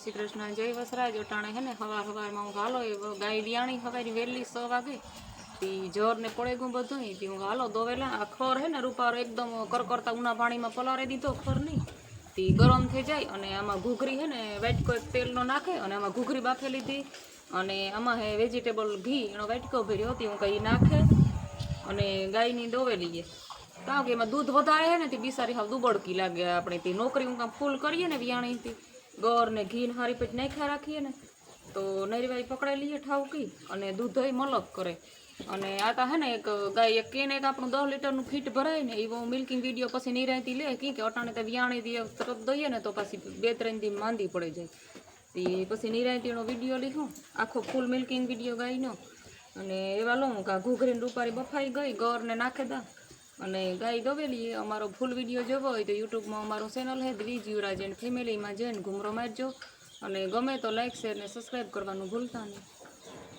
શ્રી કૃષ્ણ, જય વસરાજ, અટાણે હે ને હવાર હવારમાં હું હાલો એ ગાય વિયાણી હવારી વહેલી સો વાગે. તી જોર પડે ગું બધું તી હું હાલો દોવેલા આ ખોર હે ને રૂપારો એકદમ કરકરતા ઉના પાણીમાં પલાળી દીધો ખોર નહીં તી ગરમ થઈ જાય અને આમાં ઘૂઘરી હે ને વાટકો એક તેલનો નાખે અને આમાં ઘૂઘરી બાફી લીધી. અને આમાં હે વેજીટેબલ ઘી, એનો વાટકો ભર્યો હતી હું કંઈ નાખે અને ગાયની દોવેલી છે કારણ કે એમાં દૂધ વધારે છે ને તે બિસારી હાવ દુબળકી લાગે. આપણે તે નોકરી હું કામ ફૂલ કરીએ ને વિયાણીથી ગોર ને ઘી ને હારી પછી નાખ્યા રાખીએ ને, તો નરીવાઈ પકડાઈ લઈએ ઠાવકી અને દૂધ મલક કરે. અને આ તો હે ને એક ગાય એક કેને એક આપણું દસ લીટરનું ફીટ ભરાય ને એવો મિલ્કિંગ વીડિયો પછી નિરાયતી લે કી કે અટાણે તો વિયાણી દી તરત દઈએ ને તો પછી બે ત્રણ દી માંદી પડી જાય. તે પછી નિરાયતીનો વીડિયો લીધો, આખો ફૂલ મિલ્કિંગ વીડિયો ગાયનો. અને એવા લઉં કે ઘૂઘરીને રૂપારી બફાઈ ગઈ, ગોરને નાખે દા. અને ગાય દોબેલી અમારો ફૂલ વીડિયો જોવો હોય તો યુટ્યુબમાં અમારું ચેનલ હે દ્વિજ યુવરાજ એન્ડ ફેમિલીમાં જઈને ઘૂમરો મારજો અને ગમે તો લાઇક શેર ને સબસ્ક્રાઈબ કરવાનું ભૂલતા નહીં.